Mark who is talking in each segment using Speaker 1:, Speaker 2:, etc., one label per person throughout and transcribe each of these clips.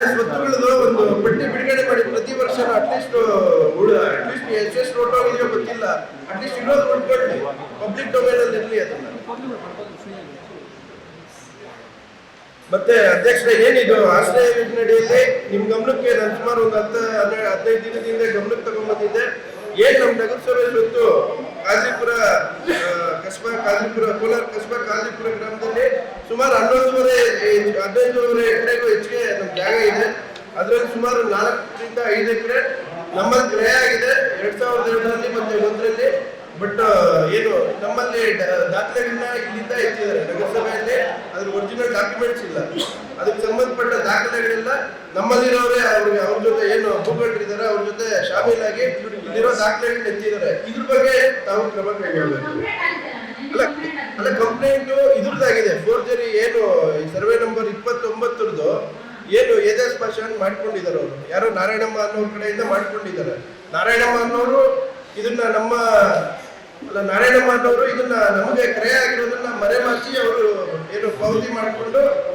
Speaker 1: ಸ್ವತ್ತುಗಳದ್ದು ಒಂದು ಪಟ್ಟಿ ಬಿಡುಗಡೆ ಮಾಡಿ ಪ್ರತಿ ವರ್ಷ ಅಟ್ಲೀಸ್ಟ್ ಅಟ್ಲೀಸ್ಟ್ ಎಷ್ಟೆಷ್ಟು ರೋಡ್ ಹೋಗಿದ್ರೆ ಗೊತ್ತಿಲ್ಲ. ಅಟ್ಲೀಸ್ಟ್ ಇರೋದು ಉಳ್ಕೊಳ್ಳಿ ಪಬ್ಲಿಕ್ ಡೊಮೇನ್ ಅಲ್ಲಿ ಇರಲಿ ಅದನ್ನ. ಮತ್ತೆ ಅಧ್ಯಕ್ಷ ಏನಿದು? ಆಶ್ರಯ ಯೋಜನೆಯಲ್ಲಿ ನಿಮ್ ಗಮನಕ್ಕೆ ನಾನು ಸುಮಾರು ಒಂದು ಹತ್ತು ಹದಿನೈದು ದಿನದಿಂದ ಗಮನಕ್ಕೆ ತಗೊಂಡ್ಬಂದಿದ್ದೆ ಏನ್ ನಮ್ ನಗರಸಭೆ ಇವತ್ತು ಕಾಜಿಪುರ ಕಸ್ಬಾ, ಕಾಜಿಪುರ, ಕೋಲಾರ, ಕಸ್ಬಾ, ಕಾಜಿಪುರ ಗ್ರಾಮದಲ್ಲಿ ಸುಮಾರು ಹನ್ನೊಂದುವರೆ ಹದಿನೈದುವರೆ ಎಕರೆಗೂ ಹೆಚ್ಚಿಗೆ ನಮ್ಮ ಜಾಗ ಇದೆ. ಅದರಲ್ಲಿ ಸುಮಾರು ನಾಲ್ಕರಿಂದ ಐದು ಎಕರೆ ನಮ್ಮಲ್ಲಿ ಕ್ರಯ ಆಗಿದೆ. ಎರಡ್ ಸಾವಿರದ ಎರಡರಲ್ಲಿ ಮತ್ತೆ ಒಂದರಲ್ಲಿ. ಬಟ್ ಏನು, ನಮ್ಮಲ್ಲಿ ದಾಖಲೆಗಳನ್ನ ಇಲ್ಲಿಂದ ಎತ್ತಿದ್ದಾರೆ. ನಗರಸಭೆಯಲ್ಲಿ ಅದ್ರ ಒರಿಜಿನಲ್ ಡಾಕ್ಯುಮೆಂಟ್ಸ್ ಇಲ್ಲ. ಅದಕ್ಕೆ ಸಂಬಂಧಪಟ್ಟ ದಾಖಲೆಗಳೆಲ್ಲ ನಮ್ಮಲ್ಲಿರೋರೇ ಅವ್ರಿಗೆ, ಅವ್ರ ಜೊತೆ ಏನು ಭೂಗಂಡ್ರಿದ್ದಾರೆ ಅವ್ರ ಜೊತೆ ಶಾಮೀಲಾಗಿ ಇಲ್ಲಿರೋ ದಾಖಲೆಗಳನ್ನ ಎತ್ತಿದ್ದಾರೆ. ಇದ್ರ ಬಗ್ಗೆ ತಾವು ಕ್ರಮ ಕೈಗೊಳ್ಳಬೇಕು ಅಲ್ಲ ಅಲ್ಲ ಕಂಪ್ಲೇಂಟ್ ಇದ್ರದ್ದಾಗಿದೆ. ಫೋರ್ಜರಿ ಏನು ಸರ್ವೆ ನಂಬರ್ ಇಪ್ಪತ್ತೊಂಬತ್ತರದ್ದು ಏನು ಎದೆ ಭಾಷೆ ಮಾಡ್ಕೊಂಡಿದ್ದಾರೆ ಅವರು. ಯಾರೋ ನಾರಾಯಣಮ್ಮ ಅನ್ನೋ ಕಡೆಯಿಂದ ಮಾಡ್ಕೊಂಡಿದ್ದಾರೆ. ನಾರಾಯಣಮ್ಮ ಅನ್ನೋರು ಇದನ್ನ ನಮ್ಮ, ಅಲ್ಲ, ನಾರಾಯಣಮ್ಮ ಅನ್ನೋರು ಇದನ್ನ ನಮಗೆ ಕ್ರಯ ಆಗಿರೋದನ್ನ ಮರೆಮಾಚಿ ಅವರು ಏನು ಪಾವತಿ ಮಾಡಿಕೊಂಡು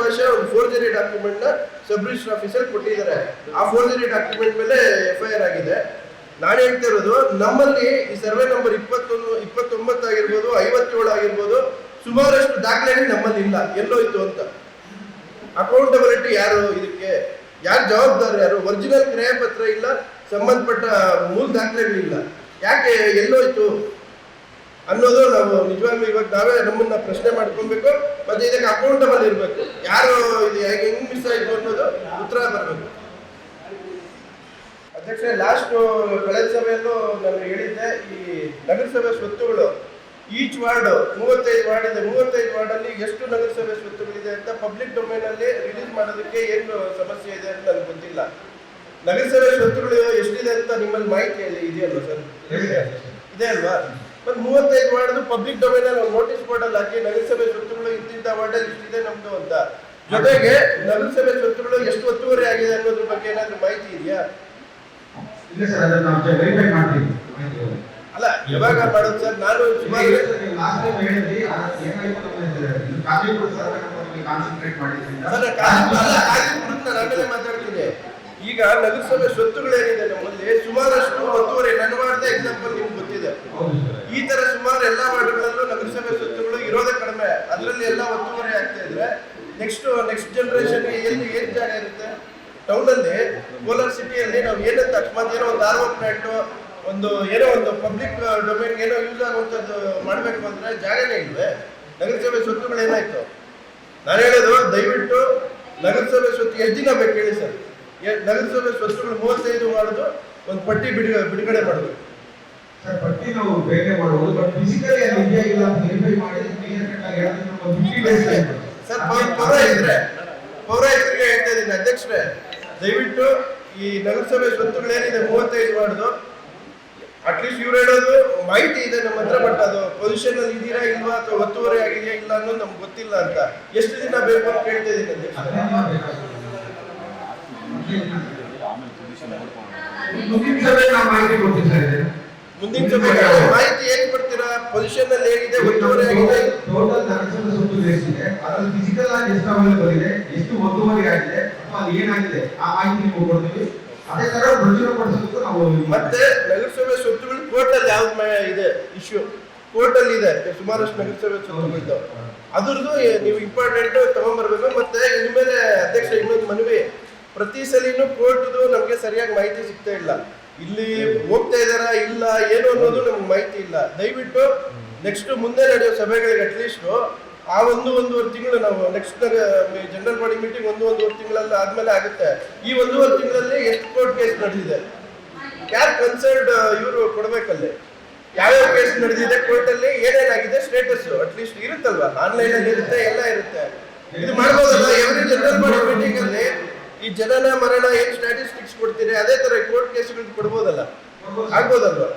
Speaker 1: ಭಾಷೆ ಒಂದು ಫೋರ್ಜರಿ ಡಾಕ್ಯುಮೆಂಟ್ ಆಫೀಸರ್ ಕೊಟ್ಟಿದ್ದಾರೆ. ಆ ಫೋರ್ಜರಿ ಡಾಕ್ಯುಮೆಂಟ್ ಮೇಲೆ ಎಫ್ ಆಗಿದೆ. ನಾನು ಹೇಳ್ತಾ ಇರೋದು, ನಮ್ಮಲ್ಲಿ ಈ ಸರ್ವೆ ನಂಬರ್ ಇಪ್ಪತ್ತೊಂದು, ಇಪ್ಪತ್ತೊಂಬತ್ತು ಆಗಿರ್ಬೋದು, ಐವತ್ತೇಳು ಆಗಿರ್ಬೋದು, ಸುಮಾರಷ್ಟು ದಾಖಲೆಗಳು ನಮ್ಮಲ್ಲಿ ಇಲ್ಲ. ಎಲ್ಲೋಯ್ತು ಅಂತ. ಅಕೌಂಟಬಿಲಿಟಿ ಯಾರು ಇದಕ್ಕೆ? ಯಾರು ಜವಾಬ್ದಾರಿ ಯಾರು? ಒರಿಜಿನಲ್ ಕ್ರಯ ಇಲ್ಲ, ಸಂಬಂಧಪಟ್ಟ ಮೂಲ ದಾಖಲೆಗಳಿಲ್ಲ. ಯಾಕೆ ಎಲ್ಲೋಯ್ತು? ಅನ್ನೋದು ನಾವು ನಿಜವಾಗ್ಲೂ ಇವಾಗ ನಾವೇ ನಮ್ಮನ್ನ ಪ್ರಶ್ನೆ ಮಾಡ್ಕೊಬೇಕು ಮತ್ತೆ ಇದಕ್ಕೆ ಅಕೌಂಟಬಲ್ ಇರಬೇಕು. ಯಾರು ಇದು ಹೇಗೆ ಹೆಂಗ್ ಮಿಸ್ ಆಯ್ತು ಅನ್ನೋದು ಉತ್ತರ ಬರಬೇಕು. ಅಧ್ಯಕ್ಷ ಲಾಸ್ಟ್ ಕಳೆದ ಸಭೆಯಲ್ಲೂ ನಾನು ಹೇಳಿದ್ದೆ ಈ ನಗರಸಭೆ ಸ್ವತ್ತುಗಳು ಈಚ್ ವಾರ್ಡ್ ಮೂವತ್ತೈದು ವಾರ್ಡ್ ಇದೆ. ಮೂವತ್ತೈದು ವಾರ್ಡ್ ಅಲ್ಲಿ ಎಷ್ಟು ನಗರಸಭೆ ಸ್ವತ್ತುಗಳಿದೆ ಅಂತ ಪಬ್ಲಿಕ್ ಡೊಮೇನ್ ಅಲ್ಲಿ ರಿಲೀಸ್ ಮಾಡೋದಕ್ಕೆ ಏನು ಸಮಸ್ಯೆ ಇದೆ ಅಂತ ನನಗೆ ಗೊತ್ತಿಲ್ಲ. ನಗರಸಭೆ ಸ್ವತ್ತುಗಳು ಎಷ್ಟಿದೆ ಅಂತ ನಿಮ್ಮಲ್ಲಿ ಮಾಹಿತಿ ಇದೆ- ಇದೆಯಲ್ವಾ ಸರ್? ಇದೆ ಅಲ್ವಾ? ಮತ್ತೆ ಮೂವತ್ತೈದು ವಾರ್ಡ್ ಪಬ್ಲಿಕ್ ಡೊಮೇನ್ ಅಲ್ಲಿ ನೋಟಿಸ್ ಬೋರ್ಡ್ ಅಲ್ಲಿ ಹಾಕಿ ನಗರಸಭೆ ಸ್ವತ್ತುಗಳು ಇಂತಿಂತ ವಾರ್ಡ್ ಅಲ್ಲಿ ಇಷ್ಟಿದೆ ನಮ್ದು ಅಂತ. ಜೊತೆಗೆ ನಗರಸಭೆ ಸ್ವತ್ತುಗಳು ಎಷ್ಟು ಒತ್ತುವರಿ ಆಗಿದೆ ಅನ್ನೋದ್ರ ಬಗ್ಗೆ ಏನಾದ್ರು ಮಾಹಿತಿ ಇದೆಯಾ?
Speaker 2: ಇಲ್ಲ ಸರ್ ಅದನ್ನ ನಾವು ವೆರಿಫೈ ಮಾಡ್ತೀವಿ.
Speaker 1: ಅಲ್ಲ ಯಾವಾಗ ಮಾಡೋದು ಸರ್? ನಾನು ಸುಮಾರು
Speaker 2: ಲಾಸ್ಟ್ ಟೈಮ್ ಹೇಳಿದ್ರಿ ಏನಾಯ್ತು ಇದು ಕಾಂಗ್ರೆಸ್ ಸರ್ಕಾರ ಕಾನ್ಸಂಟ್ರೇಟ್ ಮಾಡಿದ್ರಿಂದ.
Speaker 1: ಅದನ್ನ ನಾನು ಆಮೇಲೆ ಮಾತಾಡ್ತೀನಿ. ಈಗ ನಗರಸಭೆ ಸ್ವತ್ತುಗಳೇನಿದೆ ನಮ್ಮಲ್ಲಿ ಸುಮಾರಷ್ಟು ಒತ್ತುವರಿ ನನ್ನ ವಾರ್ಡ್ ಎಕ್ಸಾಂಪಲ್ ನಿಮ್ಗೆ ಈ ತರ ಸುಮಾರು ಎಲ್ಲಾ ವಾರ್ಡ್ಗಳಲ್ಲೂ ನಗರಸಭೆ ಸ್ವತ್ತುಗಳು ಇರೋದೇ ಕಡಿಮೆ. ಅದರಲ್ಲಿ ಎಲ್ಲ ಒತ್ತುವರಿ ಆಗ್ತಾ ಇದ್ರೆ ನೆಕ್ಸ್ಟ್ ನೆಕ್ಸ್ಟ್ ಜನರೇಷನ್ ಎಲ್ಲಿ ಏನ್ ಜಾಗ ಇರುತ್ತೆ? ಟೌನ್ ಅಲ್ಲಿ ಕೋಲಾರ ಸಿಟಿಯಲ್ಲಿ ನಾವು ಏನಂತ ಅಕಸ್ಮಾತ್ ಏನೋ ಒಂದು ಆರ್ವ ಪ್ಲಾಂಟ್ ಒಂದು ಏನೋ ಒಂದು ಪಬ್ಲಿಕ್ ಡೊಮೇನ್ ಏನೋ ಯೂಸ್ ಆಗುವಂಥದ್ದು ಮಾಡಬೇಕು ಅಂದ್ರೆ ಜಾಗನೇ ಇಲ್ವೇ? ನಗರಸಭೆ ಸ್ವತ್ತುಗಳು ಏನಾಯ್ತು? ನಾನು ಹೇಳೋದು, ದಯವಿಟ್ಟು ನಗರಸಭೆ ಸ್ವತ್ತು ಎಷ್ಟು ದಿನ ಬೇಕು ಹೇಳಿ ಸರ್ ನಗರಸಭೆ ಸ್ವತ್ತುಗಳು ಮೂವತ್ತೈದು ಮಾಡೋದು ಒಂದು ಪಟ್ಟಿ ಬಿಡುಗಡೆ ಬಿಡುಗಡೆ ಮಾಡಬೇಕು.
Speaker 2: ಸರ್ ಬಟ್ಟಿ ನಾವು ಬೇರೆ ಮಾಡುವುದು ಬಟ್ ಫಿಸಿಕಲಿ ಅದು ಇದೆಯಾ ಇಲ್ಲ ಅಂತ ವೆರಿಫೈ ಮಾಡಿ ಕ್ಲಿಯರ್ ಕಟ್ ಆಗಿ ಹೇಳಿದ್ರೆ ನಮ್ಮ ಫಿಫ್ಟಿ ಡೇಸ್ ಟೈಮ್
Speaker 1: ಸರ್ ಪೌ- ಪೌರಾಯುಕ್ತರೆ ಪೌರಾಯುಕ್ತರಿಗೆ ಹೇಳ್ತಾ ಇದ್ದೀನಿ ಅಧ್ಯಕ್ಷರೇ. ದಯವಿಟ್ಟು ಈ ನಗರಸಭೆ ಸ್ವತ್ತುಗಳೇನಿದೆ ಮೂವತ್ತೈದು ವಾರ್ಡ್ದು ಅಟ್ಲೀಸ್ಟ್ ಇವ್ರು ಹೇಳೋದು ಮಾಹಿತಿ ಇದೆ ನಮ್ಮ ಹತ್ರ ಬಟ್ ಅದು ಪೊಸಿಷನ್ ಅಲ್ಲಿ ಇದೀರಾ ಇಲ್ವಾ ಅಥವಾ ಒತ್ತುವರೆ ಆಗಿದೆಯಾ ಇಲ್ಲ ಅನ್ನೋದು ನಮ್ಗೆ ಗೊತ್ತಿಲ್ಲ ಅಂತ. ಎಷ್ಟು ದಿನ ಬೇಕು ಅಂತ ಕೇಳ್ತಾ ಇದ್ದೀನಿ ಅಧ್ಯಕ್ಷ
Speaker 2: ಮುಂದಿನ ಸಭೆ ನಾವು ಮಾಹಿತಿ ಇದು.
Speaker 1: ಮುಂದಿನ ಮಾಹಿತಿ ಹೇಗೆ ಕೊಡ್ತೀರಾ? ಪೊಸಿಷನ್ ಅಲ್ಲಿ ಹೇಗಿದೆ ಒತ್ತುವರಿ ಆಗಿದೆ?
Speaker 2: ಟೋಟಲ್ ಕನೆಕ್ಷನ್ ಸುತ್ತು ಇದೆ ಅದ್ರಲ್ಲಿ ಫಿಸಿಕಲ್ ಆಗಿ ಎಷ್ಟು ಅವೈಲೇಬಲ್ ಇದೆ ಎಷ್ಟು ಒತ್ತುವರಿ ಆಗಿದೆ ಅಥವಾ ಅಲ್ಲಿ ಏನಾಗಿದೆ ಆ ಮಾಹಿತಿ ನೀವು ಕೊಡ್ತೀವಿ. ಅದೇ ತರ ಪ್ರಚುರಪಡಿಸೋದಕ್ಕೂ ನಾವು
Speaker 1: ಮತ್ತೆ ನಗರಸಭೆ ಸ್ವತ್ತುಗಳು ಕೋರ್ಟ್ ಅಲ್ಲಿ ಯಾವ್ದು ಇದೆ ಇಶ್ಯೂ ಕೋರ್ಟ್ ಅಲ್ಲಿ ಇದೆ ಸುಮಾರಷ್ಟು ನಗರಸಭೆ ಸ್ವತ್ತುಗಳಿದ್ದಾವೆ ಅದ್ರದ್ದು ನೀವು ಇಂಪಾರ್ಟೆಂಟ್ ತಗೊಂಡ್ಬರ್ಬೇಕು ಮತ್ತೆ ಇನ್ಮೇಲೆ ಅಧ್ಯಕ್ಷ ಇನ್ನೊಂದು ಮನವಿ. ಪ್ರತಿ ಸಲಿನೂ ಕೋರ್ಟ್ದು ನಮಗೆ ಸರಿಯಾಗಿ ಮಾಹಿತಿ ಸಿಗ್ತಾ ಇಲ್ಲ. ಇಲ್ಲಿ ಹೋಗ್ತಾ ಇದಾರಾ ಇಲ್ಲ, ಏನು ಅನ್ನೋದು ನಮ್ಗೆ ಮಾಹಿತಿ ಇಲ್ಲ. ದಯವಿಟ್ಟು ನೆಕ್ಸ್ಟ್ ಮುಂದೆ ನಡೆಯೋ ಸಭೆಗಳಿಗೆ ಅಟ್ಲೀಸ್ಟ್ ಆ ಒಂದು ಒಂದೂವರೆ ತಿಂಗಳು ನಾವು ನೆಕ್ಸ್ಟ್ ಜನರಲ್ ಬಾಡಿ ಮೀಟಿಂಗ್ ಒಂದು ಒಂದೂವರೆ ತಿಂಗಳಲ್ಲಿ ಆದ್ಮೇಲೆ ಆಗುತ್ತೆ. ಈ ಒಂದೂವರೆ ತಿಂಗಳಲ್ಲಿ ಎಷ್ಟು ಕೋರ್ಟ್ ಕೇಸ್ ನಡೆದಿದೆ? ಯಾರು ಕನ್ಸರ್ಡ್ ಇವರು ಕೊಡ್ಬೇಕಲ್ಲಿ? ಯಾವ್ಯಾವ ಕೇಸ್ ನಡೆದಿದೆ ಕೋರ್ಟ್ ಅಲ್ಲಿ? ಏನೇನಾಗಿದೆ ಸ್ಟೇಟಸ್ ಅಟ್ಲೀಸ್ಟ್ ಇರುತ್ತಲ್ವಾ? ಆನ್ಲೈನ್ ಅಲ್ಲಿ ಇರುತ್ತೆ, ಎಲ್ಲ ಇರುತ್ತೆ. ಇದು ಮಾಡ್ಬೋದಲ್ಲ? ಎವ್ರಿ ಜನರಲ್ ಬಾಡಿ ಮೀಟಿಂಗ್ ಅಲ್ಲಿ ಈ ಜನನ ಮರಣ ಏನ್ ಸ್ಟ್ಯಾಟಿಸ್ಟಿಕ್ಸ್ ಕೊಡ್ತೀರಿ ಅದೇ ತರ ಕೋರ್ಟ್ ಕೇಸ್ಗಳು ಕೊಡ್ಬೋದಲ್ಲ? ಆಗ್ಬೋದಲ್ವಾ?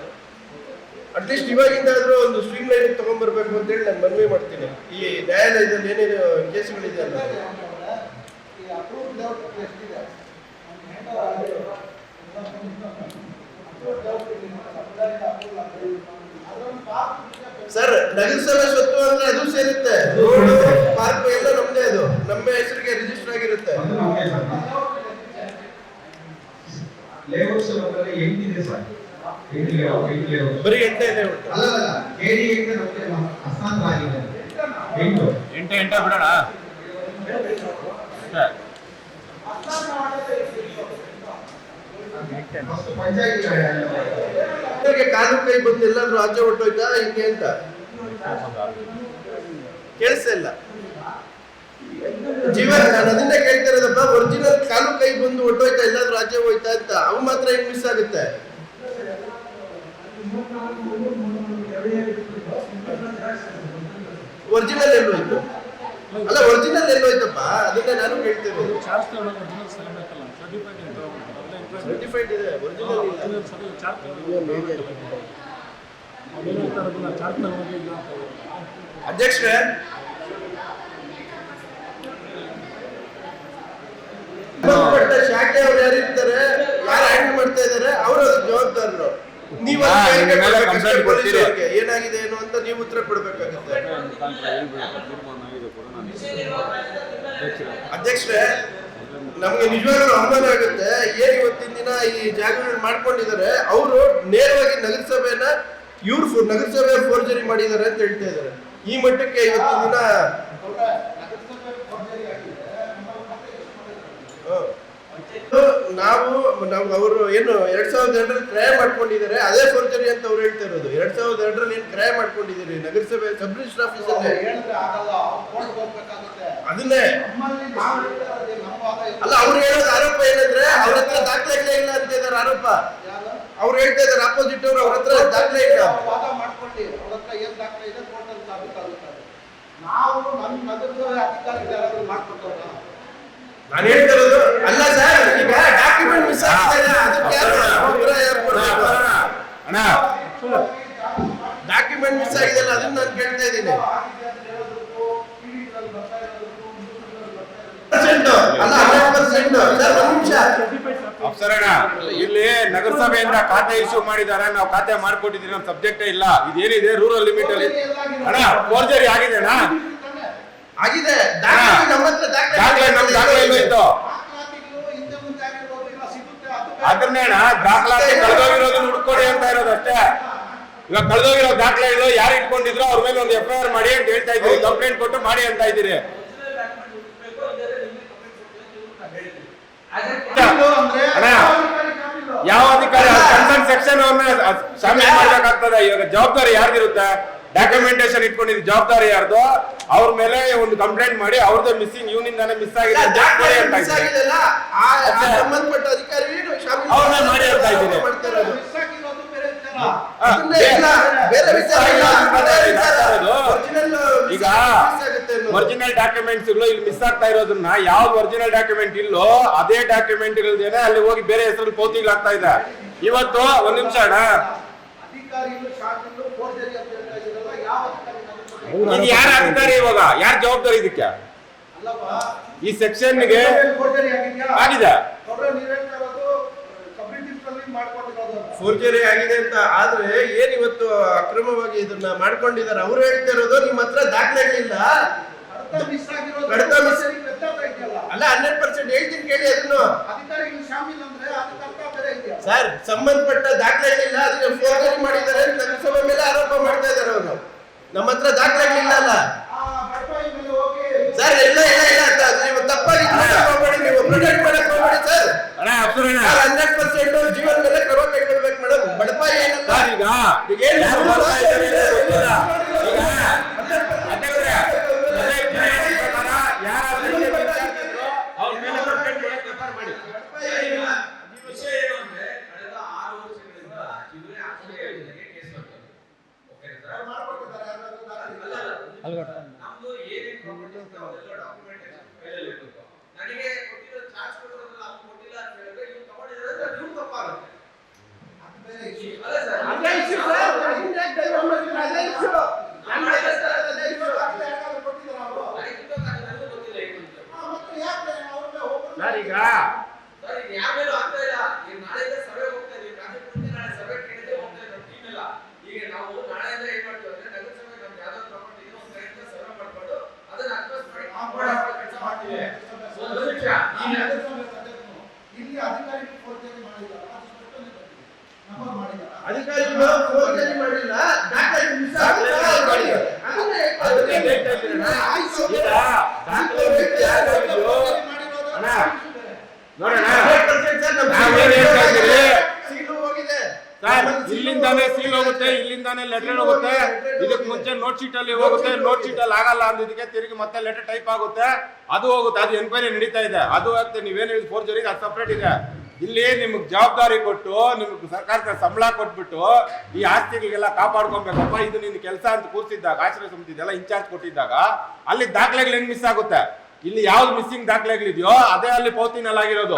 Speaker 1: ಅಟ್ಲೀಸ್ಟ್ ಇವಾಗಿಂದ ಆದ್ರೂ ಒಂದು ಸ್ಟ್ರೀಮ್ ಲೈನ್ ತಗೊಂಡ್ಬರ್ಬೇಕು ಅಂತ ಹೇಳಿ ನಾನು ಮನವಿ ಮಾಡ್ತೀನಿ. ಈ ನ್ಯಾಯಾಲಯದಲ್ಲಿ ಏನೇನು ಕೇಸ್ಗಳಿದೆ ಅಲ್ಲ ಸರ್ ನಗರಸಭೆ ಸ್ವತ್ತು ಅಂದ್ರೆ ಅದು ಸೇರುತ್ತೆ. ರೋಡು ಪಾರ್ಕ್ ಎಲ್ಲ ನಮ್ದೇ ಅದು. ನಮ್ಮ ಹೆಸರಿಗೆ ರಿಜಿಸ್ಟರ್ ಆಗಿರುತ್ತೆ
Speaker 2: ಅದು ನಮ್ಗೆ ಸರ್. ಲೇಔಟ್ಸ್ ನಮ್ಮಲ್ಲಿ ಎಂಟಿದೆ ಸರ್ ಎಂಟು ಲೇಔಟ್ ಎಂಟು ಲೇಔಟ್
Speaker 1: ಬರೀ ಎಂಟೇ ಇದೆ
Speaker 3: ಬಿಡೋಣ?
Speaker 1: ಕಾಲು ಕೈ ಬಂದು ಎಲ್ಲಾದ್ರೂ ಆಚೆ ಹೊಟ್ಟೋಯ್ತಾ ಹಿಂಗೆ ಅಂತ. ಇಲ್ಲ. ಜೀವ ನಾನು ಅದನ್ನೇ ಕೇಳ್ತಾ ಇರೋದಪ್ಪ ಒರಿಜಿನಲ್ ಕಾಲು ಕೈ ಬಂದು ಹೊಟ್ಟೋಯ್ತಾ ಎಲ್ಲಾದ್ರೂ ರಾಜ್ಯ ಹೋಯ್ತಾ ಅಂತ. ಅವ್ ಮಾತ್ರ ಹೆಂಗ್ ಮಿಸ್ ಆಗುತ್ತೆ. ಒರಿಜಿನಲ್ ಎಲ್ಲೋಯ್ತು ಅಲ್ಲ ಒರಿಜಿನಲ್ ಎಲ್ಲೋಯ್ತಪ್ಪ ಅದನ್ನ ನಾನು
Speaker 4: ಕೇಳ್ತೇನೆ ಅಧ್ಯಕ್ಷ ಸರ್ಟಿಫೈಡ್
Speaker 1: ಇದೆ ಒರಿಜಿನಲ್. ಅಧ್ಯಕ್ಷರೇ. ಶಾಖೆ ಅವ್ರು ಯಾರಿರ್ತಾರೆ ಯಾರು ಹ್ಯಾಂಡಲ್ ಮಾಡ್ತಾ ಇದಾರೆ ಅವರು ಜವಾಬ್ದಾರರು. ನೀವು ಹೇಳ್ಬೇಕು
Speaker 3: ಕೊಡ್ತೀರಿ.
Speaker 1: ಏನಾಗಿದೆ ಏನು ಅಂತ ನೀವು ಉತ್ತರ ಕೊಡ್ಬೇಕಾಗುತ್ತೆ. ಅಧ್ಯಕ್ಷರೇ ನಮಗೆ ನಿಜವಾಗ್ಲೂ ಅನುಮಾನ ಆಗುತ್ತೆ. ಏನ್ ಇವತ್ತಿನ ದಿನ ಈ ಜಾಗರಣೆ ಮಾಡ್ಕೊಂಡಿದ್ದಾರೆ. ಅವರು ನೇರವಾಗಿ ನಗರಸಭೆಯನ್ನ ಇವ್ರು ನಗರಸಭೆ ಫೋರ್ಜರಿ ಮಾಡಿದ್ದಾರೆ ಅಂತ ಹೇಳ್ತಾ ಇದ್ದಾರೆ. ಈ ಮಟ್ಟಕ್ಕೆ ಇವತ್ತಿನ ದಿನ ನಾವು ನಾವು ಅವರು ಏನು ಎರಡ್ ಸಾವಿರದ ಎರಡರಲ್ಲಿ ಕ್ರಯ ಮಾಡ್ಕೊಂಡಿದ್ದಾರೆ ಅದೇ ಫೋರ್ಜರಿ ಅಂತ ಅವ್ರು ಹೇಳ್ತಾ ಇರೋದು. ಎರಡ್ ಸಾವಿರದ ಎರಡರಲ್ಲಿ ಏನು ಕ್ರಯ ಮಾಡ್ಕೊಂಡಿದ್ದೀರಿ? ನಗರಸಭೆ ಸಬ್ ರಿಜಿಸ್ಟರ್ ಆಫೀಸ್ ಅದನ್ನೇ. ಅಲ್ಲ ಅವ್ರು ಹೇಳೋದು ಆರೋಪ ಏನಂದ್ರೆ ಅವ್ರ ಹತ್ರ ದಾಖಲೆಗಳೇ ಇಲ್ಲ ಅಂತ ಇದಾರೆ ಆರೋಪ. ಅವ್ರು ಹೇಳ್ತಾ ಇದಾರೆ ಅಪೋಸಿಟ್ ಅವ್ರು ಅವ್ರ ಹತ್ರ ದಾಖಲೆ ಇಲ್ಲ.
Speaker 5: ನಾವು ನಮ್ಮ ನಗರಸಭೆ ಅಧಿಕಾರಿಗಳು ಮಾಡ್ಕೊಟ್ಟವ್ರ
Speaker 1: ನಾನು ಹೇಳ್ತಿರೋದು ಅಲ್ಲ ಸರ್ ಈಗ ಡಾಕ್ಯುಮೆಂಟ್ ಮಿಸ್ ಆಗಿದೆ ಅದಕ್ಕೆ?
Speaker 3: ಅಣ್ಣ.
Speaker 1: ಡಾಕ್ಯುಮೆಂಟ್ ಮಿಸ್ ಆಗಿದೆಯಲ್ಲ ಅದನ್ನ ನಾನು ಕೇಳ್ತಾ ಇದ್ದೀನಿ. ಅಲ್ಲ ಹಂಡ್ರೆಡ್ ಪರ್ಸೆಂಟ್ ಸರ್ ಒಂದು ನಿಮಿಷ.
Speaker 3: ಇಲ್ಲಿ ನಗರಸಭೆಯಿಂದ ಖಾತೆ ಇಶ್ಯೂ ಮಾಡಿದ್ದಾರೆ. ನಾವು ಖಾತೆ ಮಾಡ್ಕೊಟ್ಟಿದ್ದೀವಿ ನಮ್ಮ ಸಬ್ಜೆಕ್ಟೇ ಇಲ್ಲ. ಇದೇನಿದೆ? ರೂರಲ್ ಲಿಮಿಟ್ ಅಲ್ಲಿ. ಅಣ್ಣ ಫೋರ್ಜರಿ ಆಗಿದೆ ಅಣ್ಣ
Speaker 1: ಆಗಿದೆ. ನಮ್ಮ ಹತ್ರ
Speaker 3: ದಾಖಲೆ ನಮ್ ದಾಖಲೆ ಎಲ್ಲೋಯ್ತು
Speaker 5: ದಾಖಲಾತಿಗಳು ಹಿಂದೆ ಮುಂದೆ ಆಗಿರೋದೆಲ್ಲ ಸಿಗುತ್ತೆ ಅದು
Speaker 3: ಅದನ್ನೇ ಅಣ್ಣ ದಾಖಲಾತಿ ಕಳೆದೋಗಿರೋದನ್ನ ಹುಡ್ಕೊಡಿ ಅಂತ ಇರೋದು ಅಷ್ಟೇ. ಇವಾಗ ಕಳೆದೋಗಿರೋ ದಾಖಲೆಗಳು ಯಾರು ಇಟ್ಕೊಂಡಿದ್ರು ಅವ್ರ ಮೇಲೆ ಒಂದು ಎಫ್ ಐ ಆರ್ ಮಾಡಿ ಅಂತ ಹೇಳ್ತಾ ಇದ್ದೀರಿ ಕಂಪ್ಲೇಂಟ್ ಕೊಟ್ಟು ಮಾಡಿ ಅಂತ ಇದ್ದೀರಿ. ಯಾವ ಅಧಿಕಾರಿ ಕನ್ಸರ್ನ್ ಸೆಕ್ಷನ್ ಅವ್ರನ್ನ ಶಾಮೀಲ್ ಮಾಡ್ಬೇಕಾಗ್ತದೆ. ಇವಾಗ ಜವಾಬ್ದಾರಿ ಯಾರ್ದಿರುತ್ತೆ? ಡಾಕ್ಯುಮೆಂಟೇಶನ್ ಇಟ್ಕೊಂಡಿದ್ದು ಜವಾಬ್ದಾರಿ ಯಾರ್ದು? ಅವ್ರ ಮೇಲೆ ಒಂದು ಕಂಪ್ಲೇಂಟ್ ಮಾಡಿ ಅವ್ರದ್ದು ಮಿಸ್ಸಿಂಗ್ ಇವನಿಂದಾನೆ ಮಿಸ್ ಆಗಿದೆ. ಈಗ. ಒರಿಜಿನಲ್ ಡಾಕ್ಯುಮೆಂಟ್ಸ್ ಇಲ್ಲಿ ಮಿಸ್ ಆಗ್ತಾ ಇರೋದನ್ನ ಯಾವ್ದು ಒರಿಜಿನಲ್ ಡಾಕ್ಯುಮೆಂಟ್ ಇಲ್ಲೋ ಅದೇ ಡಾಕ್ಯುಮೆಂಟ್ ಇರೋದೇನೆ ಅಲ್ಲಿ ಹೋಗಿ ಬೇರೆ ಹೆಸರು ಪೋತಿಗಳಾಗ್ತಾ ಇದೆ. ಇವತ್ತು ಒಂದ್ ನಿಮಿಷ ಅಣ್ಣ
Speaker 5: ಅಧಿಕಾರಿಗಳು ಶಾಸಕರು ಫೋರ್ಜರಿ ಅಂತ ಹೇಳ್ತಾ ಇದ್ದೀರಲ್ಲ ಯಾವ ಅಧಿಕಾರಿ ನಗರಸಭೆ
Speaker 3: ಯಾರು ಅಧಿಕಾರಿ ಇವಾಗ? ಯಾರು ಜವಾಬ್ದಾರಿ ಇದಕ್ಕೆ?
Speaker 5: ಅಲ್ಲವಾ
Speaker 3: ಈ ಸೆಕ್ಷನ್ಗೆ ಆಗಿದೆ.
Speaker 1: ಫೋರ್ಜರಿ ಆಗಿದೆ ಅಂತ ಆದ್ರೆ ಏನ್ ಇವತ್ತು ಅಕ್ರಮವಾಗಿ ಇದನ್ನ ಮಾಡ್ಕೊಂಡಿದ್ದಾರೆ? ಅವ್ರು ಹೇಳ್ತಾ ಇರೋದು ನಿಮ್ಮ ಹತ್ರ ದಾಖಲೆಗಳಿಲ್ಲ ಅಲ್ಲ ಹಂಡ್ರೆಡ್ ಪರ್ಸೆಂಟ್ ಹೇಳ್ತೀನಿ ಕೇಳಿ ಅದನ್ನು. ಸರ್ ಸಂಬಂಧಪಟ್ಟ ದಾಖಲೆಗಳಿಲ್ಲ ಅದನ್ನ ಫೋರ್ಜರಿ ಮಾಡಿದ್ದಾರೆ ಅಂತ ನಗರಸಭೆ ಮೇಲೆ ಆರೋಪ ಮಾಡ್ತಾ ಇದ್ದಾರೆ ಅವರು ನಮ್ಮ ಹತ್ರ ದಾಖಲೆಗಳಿಲ್ಲ ಅಲ್ಲ? ಸರ್ ಇಲ್ಲ ಇಲ್ಲ ಇಲ್ಲ ನೀವು ತಪ್ಪಾಗಿ ಹೋಗ್ಬೇಡಿ ನೀವು ಪ್ರೊಟೆಕ್ಟ್ ಮಾಡಕ್ ಹೋಗ್ಬೇಡಿ ಸರ್ ಹಂಡ್ರೆಡ್ ಪರ್ಸೆಂಟ್ ಜೀವನ ಮೇಲೆ ಕ್ರಮ ಕೈಗೊಳ್ಬೇಕು ಮೇಡಮ್ ಬಡಪಾಯಿ ಏನಲ್ಲ?
Speaker 3: ಸರ್ ಈಗ
Speaker 1: ಈಗ ಏನ್
Speaker 3: ಯಾರು ಬರ್ತಾ ಇದ್ದಾರೆ ಅಂತ ಗೊತ್ತಿಲ್ಲ. ಈಗ ಅಧ್ಯಕ್ಷರೇ, ಅದೇ ಪ್ರಕಾರ ಯಾರಾದ್ರೂ ಇದಕ್ಕೆ ವಿಚಾರಿಸಿದ್ರು, ಅವ್ರ ಮೇಲೆ ಕಂಪ್ಲೇಂಟ್ ಕೊಡಕ್ಕೆ ರೆಫರ್ ಮಾಡಿ.
Speaker 6: ವಿಷಯ ಏನು ಅಂದ್ರೆ ಕಳೆದ ಆರು ವರ್ಷಗಳಿಂದ ಇವರೇ ಆಸ್ಪತ್ರೆಗಳಿಗೆ ಕೇಸ್ ಮಾಡ್ತಾರೆ ಓಕೆನಾ ಸರ್? ಅಲ್ಲ, ಅಲ್ಲ. ನಮ್ದು ಏನೇನ್ ಪ್ರಾಪರ್ಟೀಸ್ ಎಲ್ಲ ಡಾಕ್ಯುಮೆಂಟ್
Speaker 3: ಸರ್ ಈಗ
Speaker 6: ಸರ್ ಈಗ ಆಗ್ತಾ ಇಲ್ಲ. ಈಗ ನಾಳೆಯಿಂದ ಸರ್ವೆ ಹೋಗ್ತಾ ಇದೀವಿ ಕಾಂಗ್ರೆಸ್ ನಾಳೆ ಸಭೆ ಕೇಳಿದ್ರೆ ಹೋಗ್ತಾ ಇದ್ದೀವಿ ಟೀಮ್ ಎಲ್ಲ ಈಗ ನಾವು ನಾಳೆಯಿಂದ ಏನ್ ಮಾಡ್ತೀವಿ ಅಂದ್ರೆ ನಗರಸಭೆ ನಮ್ಗೆ ಯಾವ್ದಾದ್ರು ಪ್ರಾಪರ್ಟಿ ಇದೆ ಒಂದ್ ಕಡೆಯಿಂದ ಸರ್ವೆ ಮಾಡ್ಕೊಂಡು ಅದನ್ನ ಅಡ್ರೆಸ್ ಮಾಡಿ. ಕೆಲಸ ಮಾಡ್ತೀವಿ. ಒಂದು ನಿಮಿಷ.
Speaker 5: ಈ ನಗರಸಭೆ ಸದಸ್ಯರು ಇಲ್ಲಿ ಅಧಿಕಾರಿಗಳು ಫೋರ್ಜರಿ ಮಾಡಿಲ್ಲ. ಅದು ಸ್ಪಷ್ಟನೆ ಬಂದಿದೆ. ನಂಬರ್ ಮಾಡಿದ್ದಾರೆ
Speaker 1: ಅಧಿಕಾರಿಗಳು ಫೋರ್ಜರಿ ಮಾಡಿಲ್ಲ. ದಾಖಲೆ ಮಿಸ್ ಆಗಿದೆ. ಅದನ್ನೇ
Speaker 3: ಅದನ್ನೇ
Speaker 1: ಹೇಳ್ತಾ
Speaker 3: ಹೇಳ್ತಾ
Speaker 1: ಇದ್ದೀನಿ.
Speaker 3: ಇದ್ದೀರಣ್ಣ.
Speaker 1: ಆಯ್ತು.
Speaker 3: ಈಗ ದಾಖಲೆ ಮಿಸ್ ಆಗಿದ್ದು ಅಣ್ಣ ನೋಡೋಣ
Speaker 1: 100% ಸರ್, ನಮ್ಮ
Speaker 3: ನಾವೇನ್ ಹೇಳ್ತಾ ಇದ್ದೀರಿ?
Speaker 1: ಸೀಲು ಹೋಗಿದೆ
Speaker 3: ಸರ್ ಇಲ್ಲಿಂದಾನೇ ಸೀಲ್ ಇಲ್ಲಿಂದಾನೇ ಲೆಟರ್ ಹೋಗುತ್ತೆ ಇದಕ್ಕೆ ಮುಂಚೆ ನೋಟ್ ಶೀಟ್ ಅಲ್ಲಿ ಹೋಗುತ್ತೆ. ನೋಟ್ ಶೀಟ್ ಅಲ್ಲಿ ಆಗಲ್ಲ ಅಂದಿದ್ದಕ್ಕೆ ತಿರುಗಿ ಮತ್ತೆ ಲೆಟರ್ ಟೈಪ್ ಆಗುತ್ತೆ. ಅದು ಹೋಗುತ್ತೆ. ಅದು ಎನ್ಕ್ವೈರಿ ನಡೀತಾ ಇದೆ. ಅದು ಆಗುತ್ತೆ ನೀವೇನು ಫೋರ್ ಜರಿಗೆ ಅದು ಸಪ್ರೇಟ್ ಇದೆ. ಇಲ್ಲಿ ನಿಮ್ಗೆ ಜವಾಬ್ದಾರಿ ಕೊಟ್ಟು ನಿಮ್ಗೆ ಸರ್ಕಾರದ ಸಂಬಳ ಕೊಟ್ಬಿಟ್ಟು ಈ ಆಸ್ತಿಗಳಿಗೆಲ್ಲ ಕಾಪಾಡ್ಕೊಬೇಕಪ್ಪ. ಇದು ನಿನ್ನ ಕೆಲಸ ಅಂತ ಕೂರ್ಸಿದ್ದಾಗ ಆಶ್ರಯ ಸಮಿತಿ ಇದೆಲ್ಲ ಇನ್ಚಾರ್ಜ್ ಕೊಟ್ಟಿದ್ದಾಗ ಅಲ್ಲಿ ದಾಖಲೆಗಳು ಹೆಂಗ್ ಮಿಸ್ ಆಗುತ್ತೆ? ಇಲ್ಲಿ ಯಾವ್ದು ಮಿಸ್ಸಿಂಗ್ ದಾಖಲೆಗಳಿದೆಯೋ ಅದೇ ಅಲ್ಲಿ ಪೌತಿನಲ್ಲಾಗಿರೋದು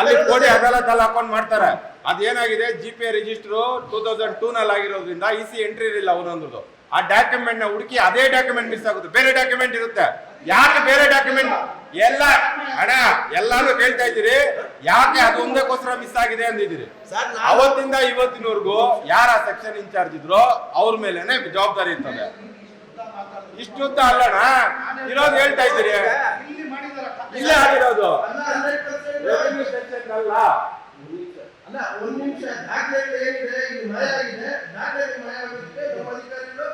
Speaker 1: ಅಲ್ಲಿ ಕೋಡಿ.
Speaker 3: ಅದಾಲತ್ ಅಲ್ಲಿ ಹಾಕೊಂಡ್ ಮಾಡ್ತಾರೆ. ಅದೇನಾಗಿದೆ G P register two thousand ಟೂನಲ್ಲಿ ಆಗಿರೋದ್ರಿಂದ ಇ ಸಿ ಎಂಟ್ರಿ ಇರಲಿಲ್ಲ ಅವನೊಂದು ಆ ಡಾಕ್ಯುಮೆಂಟ್ನ ಹುಡುಕಿ ಅದೇ ಡಾಕ್ಯುಮೆಂಟ್ ಮಿಸ್ ಆಗುತ್ತೆ ಬೇರೆ ಡಾಕ್ಯುಮೆಂಟ್ ಇರುತ್ತೆ ಯಾಕೆ ಬೇರೆ ಡಾಕ್ಯುಮೆಂಟ್ ಎಲ್ಲ ಅಣ್ಣ ಎಲ್ಲಾನು ಕೇಳ್ತಾ ಇದ್ದೀರಿ ಯಾಕೆ ಅದು ಒಂದಕ್ಕೋಸ್ಕರ ಮಿಸ್ ಆಗಿದೆ ಅಂದಿದ್ದೀರಿ ಅವತ್ತಿಂದ ಇವತ್ತಿನವರೆಗೂ ಯಾರ ಸೆಕ್ಷನ್ ಇನ್ಚಾರ್ಜ್ ಇದ್ರು ಅವ್ರ ಮೇಲೆನೆ ಜವಾಬ್ದಾರಿ ಇರ್ತದೆ ಇಷ್ಟುದ್ದ ಅಲ್ಲಣ್ಣ ಇರೋದು ಹೇಳ್ತಾ ಇದ್ದೀರಿ
Speaker 5: ಇಲ್ಲಿ
Speaker 3: ಆಗಿರೋದು
Speaker 1: ಅಲ್ಲ, 100%
Speaker 3: ರೆವಿನ್ಯೂ ಸೆಕ್ಷನ್ ಅಲ್ಲ
Speaker 1: ಒಂದ್ ನಿಮಿಷ ದಾಖಲೆ ಏನಿದೆ ಇಲ್ಲಿ ಮಳೆ ಆಗಿದೆ. ದಾಖಲೆ ಮಳೆ ಆಗೋದಕ್ಕೆ ನಮ್ಮ ಅಧಿಕಾರಿಗಳು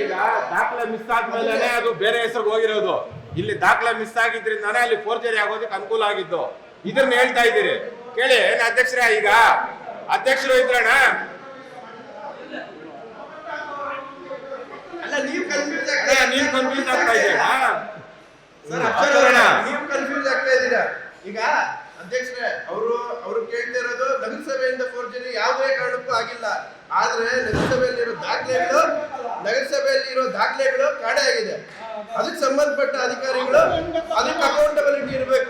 Speaker 1: ಈಗ
Speaker 3: ದಾಖಲೆ ಮಿಸ್ ಆದ್ಮೇಲೆ ಅದು ಬೇರೆ ಹೆಸರು ಹೋಗಿರೋದು. ಇಲ್ಲಿ ದಾಖಲೆ ಮಿಸ್ ಆಗಿದ್ರಿಂದಾನೇ ಅಲ್ಲಿ ಫೋರ್ಜರಿ ಆಗೋದಕ್ಕೆ ಅನುಕೂಲ ಆಗಿದ್ದು. ಇದನ್ನ ಹೇಳ್ತಾ ಇದ್ದೀರಿ. ಕೇಳಿ ಏನ್ ಅಧ್ಯಕ್ಷರೇ ಈಗ? ಅಧ್ಯಕ್ಷರು ಇದ್ರಣ್ಣ
Speaker 1: ಅಲ್ಲ ನೀವು ಕನ್ಫ್ಯೂಸ್
Speaker 3: ಅಣ್ಣ, ನೀವ್ ಕನ್ಫ್ಯೂಸ್ ಆಗ್ತಾ ಇದ್ದೀರಾ
Speaker 1: ಸರ್
Speaker 3: ಅಚ್ಚರಣ್ಣ.
Speaker 1: ನೀವು ಕನ್ಫ್ಯೂಸ್ ಆಗ್ತಾ ಇದ್ದೀರಾ ಈಗ ಅಧ್ಯಕ್ಷರೇ ಅವರು ಅವರು ಕೇಳ್ತಾ ಇರೋದು ನಗರಸಭೆಯಿಂದ ಫೋರ್ಜರಿ ಯಾವುದೇ ಕಾರಣಕ್ಕೂ ಆಗಿಲ್ಲ ಆದ್ರೆ ನಗರಸಭೆಯಲ್ಲಿರೋ ದಾಖಲೆಗಳು ನಗರಸಭೆಯಲ್ಲಿ ಇರೋ ದಾಖಲೆಗಳು ಆಗಿದೆ. ಅದಕ್ಕೆ ಸಂಬಂಧಪಟ್ಟ ಅಧಿಕಾರಿಗಳು ಅದಕ್ಕೆ ಅಕೌಂಟಬಿಲಿಟಿ ಇರಬೇಕು.